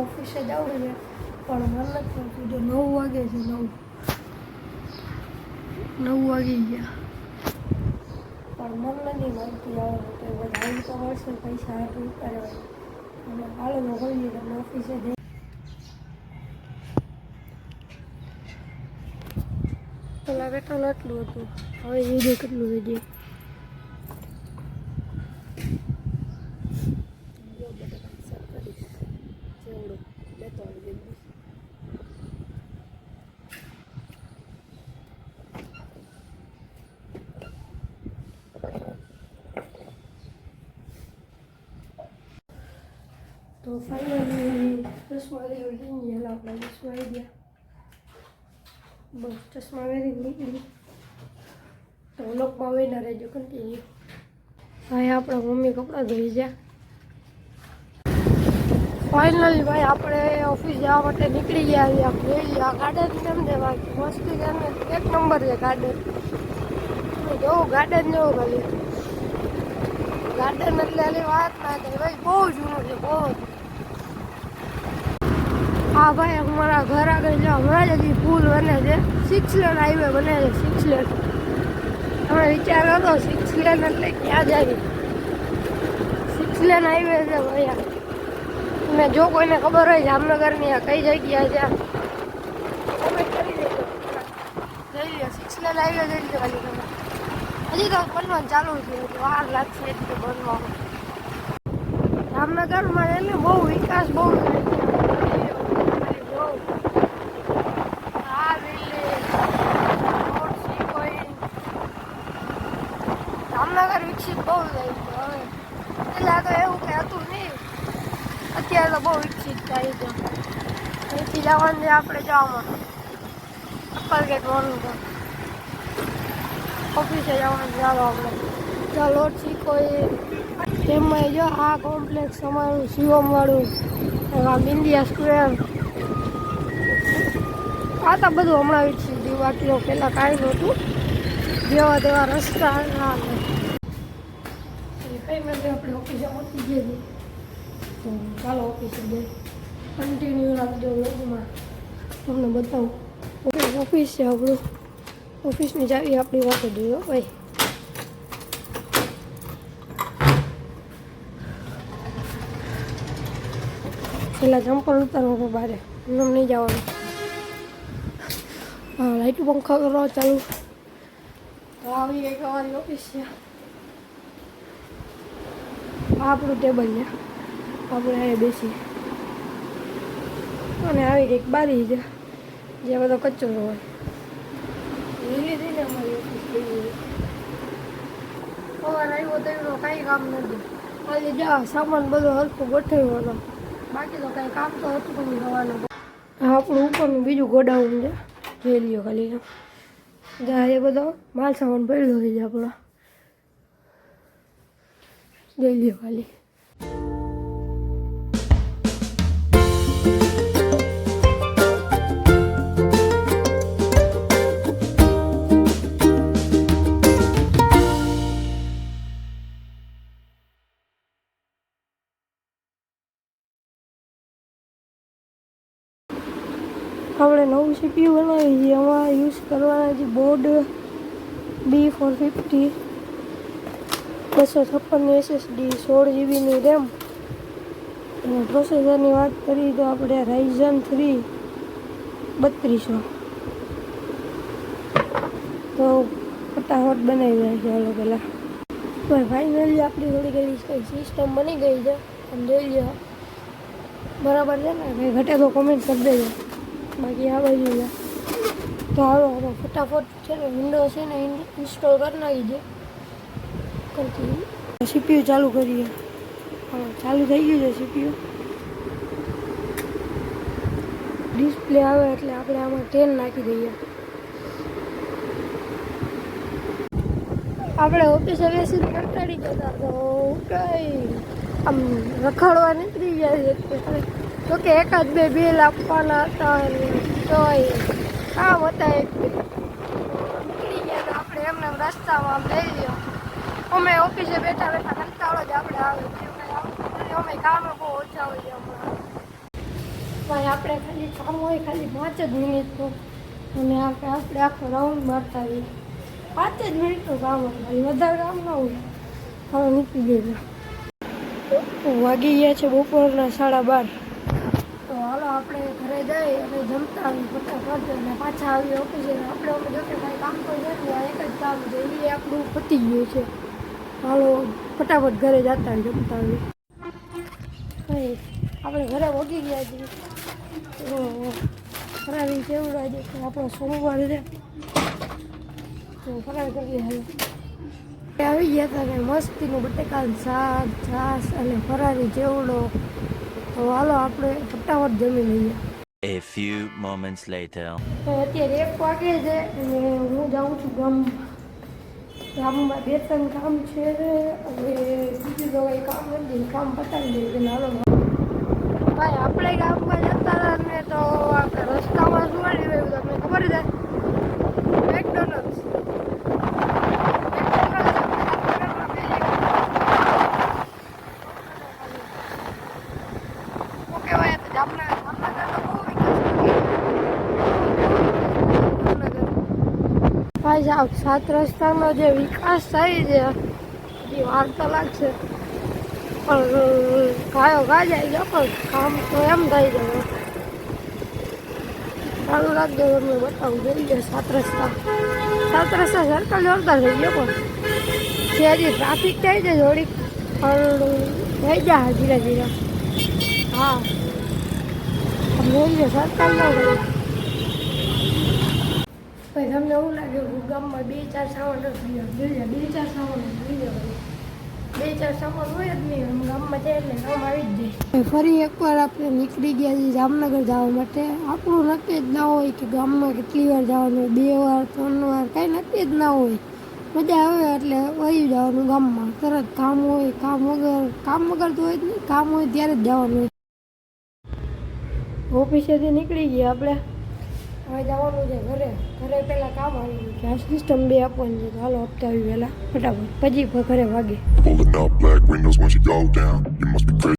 ઓફિસે જવું છે. પણ મન નથી જો નવ વાગે છે નવ. નવ વાગી ગયા. પણ મન નથી મળતી આવે તો મળશે, પૈસા હાટું ઉતારવા અને હાલો તો ઓફિસે પેલા પેટ્રોલ આટલું હતું. હવે એ કેટલું થઈ જાય તો ફાઇનલી ચશ્મા લઈ ગયેલા આપણે ચશ્મા આવી ગયા. બસ, ચશ્મા વેરી નીકળી તો લોકમાં વહીને રહેજો કન્ટિન્યુ ભાઈ આપણા મમ્મી કપડાં ધોઈ ગયા. ફાઇનલી ભાઈ, આપણે ઓફિસ જવા માટે નીકળી ગયા છીએ. આપણે આ ગાર્ડન કેમ છે બાકી મસ્તી છે એક નંબર છે ગાર્ડન જોવું ગાર્ડન જેવું ખાલી. ગાર્ડન એટલે એની વાત ના થાય. ભાઈ, બહુ જૂનું છે, બહુ. હા ભાઈ અમારા ઘર આગળ જો, હમણાં જ પુલ બને છે. સિક્સ લેન હાઈવે બને છે સિક્સ લેન અમે વિચાર હતો સિક્સ લેન એટલે ક્યાં જાય? સિક્સ લેન હાઈવે છે ભાઈ આ. જો કોઈને ખબર હોય જામનગરની આ કઈ જગ્યા છે. comment કરી દેજો જઈ લ્યો સિક્સ તમે. હજી તો બનવાનું ચાલુ હજી વાર લાગશે એટલું બનવાનું. જામનગરમાં એટલે બહુ વિકાસ બહુ થાય છે. બહુ. આ building, road, sea point. Jamnagar વિકસિત બહુ થાય છે હવે પહેલાં તો એવું કંઈ હતું નહીં અત્યારે તો બહુ વિકસિત થાય છે. અહીંથી જવાનું છે આપણે જવામાં અપર ગેટ વોર્નિંગ ઓફિસે જવાનું ચાલો આપણે. ચાલો શીખો એ તેમાં જો આ કોમ્પ્લેક્સ અમારું શિવમવાળું બિંદિયા સ્ક્વેર આ તો બધું હમણાં વિકસિત થયું. બાકી પહેલાં કાંઈ નહોતું. જેવા તેવા રસ્તા આપણે ઓફિસે પહોંચી છીએ. તો ચાલો ઓફિસ જઈએ કન્ટિન્યુ રાખજો લોગમાં તમને બતાવું. ઓફિસ ઓફિસ છે આપણું. ઓફિસની ચાવી આપણી પાસે જોઈએ ભાઈ. પેલા ચંપલ ઉતારવા બારે. એમ નહીં જવાનું. હા, લાઈટ પંખા કરો, ચાલુ. તો આવી એક અમારી ઓફિસ છે. આપણું ટેબલ છે. આપણે અહીંયા બેસી અને આવી એક બારી છે જે બધો કચરો હોય. લીલી થઈ અમારી ઓફિસ લીલી પવન આવ્યો તો એનો કાંઈ કામ નથી. ખાલી જા સામાન બધો હરખું ગોઠવ્યો હતો. બાકી તો કાંઈ કામ તો હતું નહીં થવાનું આપણું ઉપરનું બીજું ગોડાઉન છે જોઈ લ્યો ખાલી જ્યાં એ બધો માલ સામાન પડ્યો છે આપણો. જોઈ લ્યો ખાલી. આપણે નવું સીપીયુ બનાવી છે એમાં યુઝ કરવાના છે બોર્ડ બી ફોર ફિફ્ટી બસો છપ્પનની એસએસડી સોળ જીબીની રેમ અને પ્રોસેસરની વાત કરીએ તો આપણે રાઇઝન થ્રી બત્રીસો. તો ફટાફટ બનાવી જાય છે હાલો પહેલાં. પણ ફાઇનલી આપણી થોડી કંઈ સિસ્ટમ બની ગઈ છે. અને જોઈ લો બરાબર છે ને? કંઈ ઘટે તો કોમેન્ટ કરી દેજો. બાકી આ બાજુ તો હાલો આપણે ફટાફટ છે ને વિન્ડો છે ને ઇન્સ્ટોલ કરી નાખી છે કરતી સીપીયુ ચાલુ કરીએ. હા, ચાલુ થઈ ગયું છે સીપીયુ ડિસ્પ્લે આવે એટલે આપણે આમાં ટેન નાખી દઈએ. આપણે ઓફિસે બેસીને કંટાળી જતા તો કઈ આમ રખાડવા નીકળી જાય છે. તો કે એકાદ બે બિલ આપવાના હતા તો કામ હતા એક નીકળી ગયા તો આપણે એમને રસ્તામાં લઈ લ્યો. અમે ઓફિસે બેઠા બેઠા કંટાળો જ આપણે આવે. અમે કામ બહુ ઓછા હોય ભાઈ, આપણે ખાલી કામ હોય ખાલી પાંચ જ મિનિટનું અને આપણે આપણે આખો રાઉન્ડ મારતા આવીએ પાંચ જ મિનિટનું કામ હોય વધારે કામ ન હોય. હવે નીકળી ગયું વાગી ગયા છે બપોરના સાડા બાર. હાલો આપણે ઘરે જઈ અને જમતા આવી ફટાફટ અને પાછા આવી ઓફિસે આપણે અમે જો કે કાંઈ કામ તો નથી આ એક જ કામ છે. એ આપણું પતી ગયું છે. હાલો, ફટાફટ ઘરે જતા આવી જમતા આવી આપણે ઘરે વગી ગયા છીએ. તો ફરારી કેવું આજે કે આપણો સોમવાર છે. તો ફરાવી કરીએ હવે આવી ગયા હતા ને મસ્તીનું બટેકાનું શાક, છાશ અને ફરારી ચેવડો. તો હાલો આપણે ફટાફટ જમી લઈએ A few moments later. અત્યારે એક વાગે છે અને હું જાઉં છું ગામ ગામમાં બે ત્રણ કામ છે અને બીજું તો કંઈ કામ નથી કામ પતાવી દઈએ એટલે હાલો ભાઈ આપણે ગામમાં જતા હતા ને તો રસ્તામાં શું આવી રહ્યું તમને ખબર છે મેકડોનલ્ડ્સ ઓકે ભાઈ તો જામનગર જામનગર તો બહુ વિકાસ ભાઈ સાત રસ્તાનો જે વિકાસ થાય છે એ વાર તો લાગશે પણ ગાયો ગા જાય છે, પણ કામ તો એમ થઈ જાય સારું લાગજો તમને બતાવું. જોઈએ સાત રસ્તા. સાત રસ્તા સર્કલ જોરદાર થઈ ગયો પણ. જે હજી ટ્રાફિક થાય છે થોડીક, પણ થઈ જાય ધીરે ધીરે. હા. જોઈએ સરકાર ના ભાઈ તમને એવું લાગે હું ગામમાં બે ચાર સામાન રસોઈ જોઈએ બે ચાર થઈ જાય બે ચાર સામાન હોય જ નહીં ગામમાં જાય એટલે કામ આવી જ જાય. ફરી એકવાર આપણે નીકળી ગયા છીએ જામનગર જવા માટે. આપણું નક્કી જ ના હોય કે ગામમાં કેટલી વાર જવાનું બે વાર ત્રણ વાર કાંઈ નક્કી જ ના હોય. મજા આવે એટલે વહી જવાનું ગામમાં. તરત કામ હોય કામ વગર કામ વગર તો હોય જ નહીં કામ હોય ત્યારે જ જવાનું ઓફિસેથી નીકળી ગયા આપણે. હવે જવાનું છે ઘરે. ઘરે પહેલાં કામ આવી ગયું. કે આ સિસ્ટમ બે આપવાની છે તો હાલો હપ્તા આવી પહેલાં ફટાફટ. પછી ઘરે વાગે